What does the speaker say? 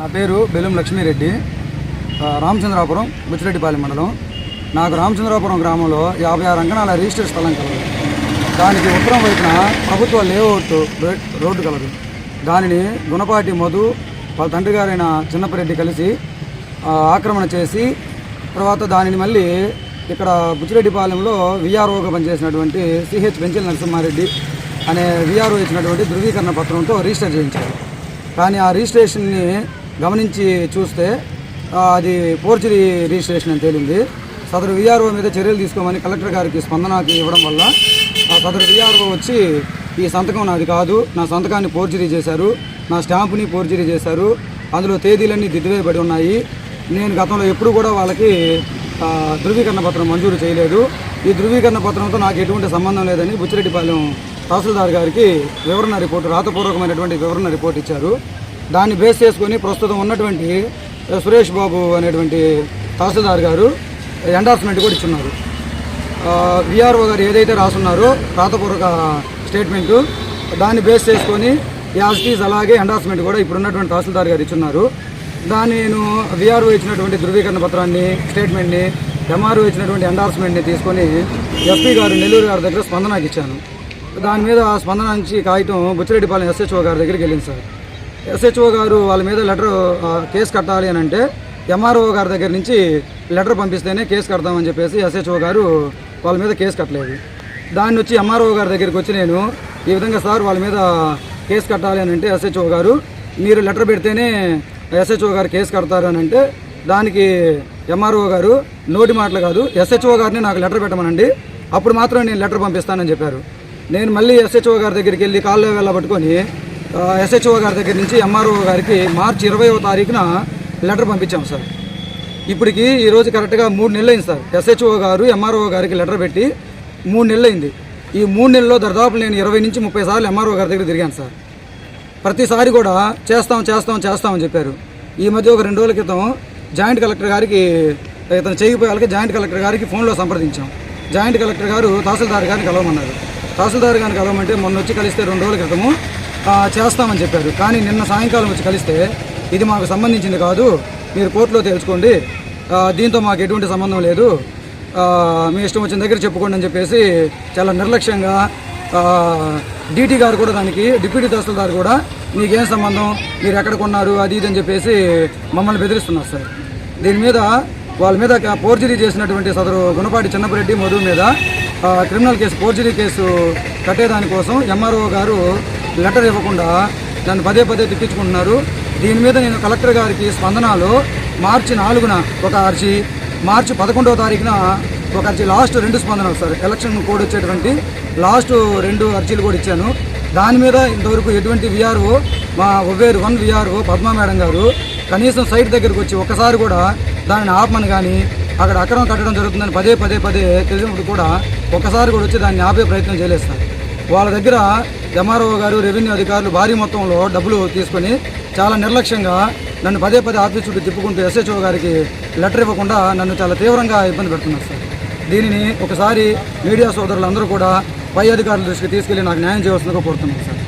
నా పేరు బెల్లం లక్ష్మీరెడ్డి రామచంద్రాపురం బుచ్చిరెడ్డిపాలెం మండలం. నాకు రామచంద్రాపురం గ్రామంలో యాభై ఆరు అంకణాల రిజిస్టర్ స్థలం కలదు. దానికి ఉత్తరం వైపున ప్రభుత్వ లేఅవుట్ రోడ్డు కలదు. దానిని గుణపాటి మధు వాళ్ళ తండ్రి గారైన చిన్నపరెడ్డి కలిసి ఆక్రమణ చేసి తర్వాత దానిని మళ్ళీ ఇక్కడ బుచ్చిరెడ్డిపాలెంలో విఆర్ఓగా పనిచేసినటువంటి సిహెచ్ పెంచిల్ నరసింహారెడ్డి అనే విఆర్ఓ ఇచ్చినటువంటి ధృవీకరణ పత్రంతో రిజిస్టర్ చేయించారు. కానీ ఆ రిజిస్ట్రేషన్ని గమనించి చూస్తే అది ఫోర్జరీ రిజిస్ట్రేషన్ అని తేలింది. సదరు విఆర్ఓ మీద చర్యలు తీసుకోమని కలెక్టర్ గారికి స్పందనకి ఇవ్వడం వల్ల ఆ సదరు విఆర్ఓ వచ్చి ఈ సంతకం నాది కాదు నా సంతకాన్ని ఫోర్జరీ చేశారు నా స్టాంపుని ఫోర్జరీ చేశారు అందులో తేదీలన్నీ దిద్దువేయబడి ఉన్నాయి నేను గతంలో ఎప్పుడు కూడా వాళ్ళకి ధృవీకరణ పత్రం మంజూరు చేయలేదు ఈ ధృవీకరణ పత్రంతో నాకు ఎటువంటి సంబంధం లేదని బుచ్చిరెడ్డిపాలెం తహసీల్దార్ గారికి వివరణ రిపోర్టు రాతపూర్వకమైనటువంటి వివరణ రిపోర్ట్ ఇచ్చారు. దాన్ని బేస్ చేసుకొని ప్రస్తుతం ఉన్నటువంటి సురేష్ బాబు అనేటువంటి తహసీల్దార్ గారు ఎండార్స్మెంట్ కూడా ఇచ్చున్నారు. విఆర్ఓ గారు ఏదైతే రాసున్నారో రాతపూర్వక స్టేట్మెంటు దాన్ని బేస్ చేసుకొని యాజిటీస్ అలాగే ఎండార్స్మెంట్ కూడా ఇప్పుడు ఉన్నటువంటి తహసీల్దార్ గారు ఇచ్చున్నారు. దాన్ని నేను విఆర్ఓ ఇచ్చినటువంటి ధృవీకరణ పత్రాన్ని స్టేట్మెంట్ని ఎంఆర్ఓ ఇచ్చినటువంటి ఎండార్స్మెంట్ని తీసుకొని ఎస్పీ గారు నెల్లూరు గారి దగ్గర స్పందనకి ఇచ్చాను. దాని మీద ఆ స్పందన నుంచి కాగితం బుచ్చిరెడ్డిపాలెం ఎస్హెచ్ఓ గారి దగ్గరికి వెళ్ళింది సార్. ఎస్హెచ్ఓ గారు వాళ్ళ మీద లెటర్ కేసు కట్టాలి అని అంటే ఎంఆర్ఓ గారి దగ్గర నుంచి లెటర్ పంపిస్తేనే కేసు కడతామని చెప్పేసి ఎస్హెచ్ఓ గారు వాళ్ళ మీద కేసు కట్టలేదు. దాన్ని వచ్చి ఎంఆర్ఓ గారి దగ్గరికి వచ్చి నేను ఈ విధంగా సార్ వాళ్ళ మీద కేసు కట్టాలి అని అంటే ఎస్హెచ్ఓ గారు మీరు లెటర్ పెడితేనే ఎస్హెచ్ఓ గారు కేసు కడతారు అని అంటే దానికి ఎంఆర్ఓ గారు నోటి మాటలు కాదు ఎస్హెచ్ఓ గారిని నాకు లెటర్ పెట్టమనండి అప్పుడు మాత్రం నేను లెటర్ పంపిస్తానని చెప్పారు. నేను మళ్ళీ ఎస్హెచ్ఓ గారి దగ్గరికి వెళ్ళి కాల్లో వెళ్ళబట్టుకొని ఎస్హెచ్ఓ గారి దగ్గర నుంచి ఎంఆర్ఓ గారికి మార్చి ఇరవైవ తారీఖున లెటర్ పంపించాం సార్. ఇప్పటికి ఈరోజు కరెక్ట్గా మూడు నెలలు అయింది సార్. ఎస్హెచ్ఓ గారు ఎంఆర్ఓ గారికి లెటర్ పెట్టి మూడు నెలలు అయింది ఈ మూడు నెలల్లో దాదాపు నేను ఇరవై నుంచి ముప్పై సార్లు ఎంఆర్ఓ గారి దగ్గర తిరిగాను సార్. ప్రతిసారి కూడా చేస్తాం చేస్తాం చేస్తామని చెప్పారు. ఈ మధ్య ఒక రెండు రోజుల క్రితం జాయింట్ కలెక్టర్ గారికి ఇతను చేయకపోయాలకి జాయింట్ కలెక్టర్ గారికి ఫోన్లో సంప్రదించాం. జాయింట్ కలెక్టర్ గారు తహసీల్దార్ గారిని కలవమన్నారు. తహసీల్దార్ గారిని కలవమంటే మొన్న వచ్చి కలిస్తే రెండు రోజుల క్రితము చేస్తామని చెప్పారు. కానీ నిన్న సాయంకాలం వచ్చి కలిస్తే ఇది మాకు సంబంధించింది కాదు. మీరు కోర్టులో తెలుసుకోండి దీంతో మాకు ఎటువంటి సంబంధం లేదు. మీ ఇష్టం వచ్చిన దగ్గర చెప్పుకోండి అని చెప్పేసి చాలా నిర్లక్ష్యంగా డీటీ గారు కూడా దానికి డిప్యూటీ తహసీల్దార్ కూడా మీకేం సంబంధం? మీరు ఎక్కడ కొన్నారు? అది ఇది అని చెప్పేసి మమ్మల్ని బెదిరిస్తున్నారు సార్. దీని మీద వాళ్ళ మీద ఫోర్జరీ చేసినటువంటి సదరు గుణపాటి చిన్నపరెడ్డి మధు మీద క్రిమినల్ కేసు ఫోర్జరీ కేసు కట్టేదానికోసం ఎంఆర్ఓ గారు లెటర్ ఇవ్వకుండా నన్ను పదే పదే తిట్టించుకుంటున్నారు. దీని మీద నేను కలెక్టర్ గారికి స్పందనలో మార్చి నాలుగున ఒక అర్జీ మార్చి పదకొండవ తారీఖున ఒక అర్జీ లాస్ట్ రెండు స్పందనలు సార్ ఎలక్షన్ కోడ్ వచ్చేటువంటి లాస్ట్ రెండు అర్జీలు కూడా ఇచ్చాను. దాని మీద ఇంతవరకు ఎటువంటి విఆర్ఓ మా ఒవేరు వన్ విఆర్ఓ పద్మా మేడం గారు కనీసం సైట్ దగ్గరకు వచ్చి ఒక్కసారి కూడా దానిని ఆపమని కానీ అక్కడ అక్రమం కట్టడం జరుగుతుందని పదే పదే పదే తెలిసినప్పుడు కూడా ఒకసారి కూడా వచ్చి దాన్ని ఆపే ప్రయత్నం చేయలేదు సార్. వాళ్ళ దగ్గర ఎంఆర్ఓ గారు రెవెన్యూ అధికారులు భారీ మొత్తంలో డబ్బులు తీసుకొని చాలా నిర్లక్ష్యంగా నన్ను పదే పదే ఆఫీస్ చుట్టూ తిప్పుకుంటూ ఎస్హెచ్ఓ గారికి లెటర్ ఇవ్వకుండా నన్ను చాలా తీవ్రంగా ఇబ్బంది పెడుతున్నారు సార్. దీనిని ఒకసారి మీడియా సోదరులందరూ కూడా పై అధికారుల దృష్టికి తీసుకెళ్ళి నాకు న్యాయం చేయవలసిందిగా కోరుతున్నాను సార్.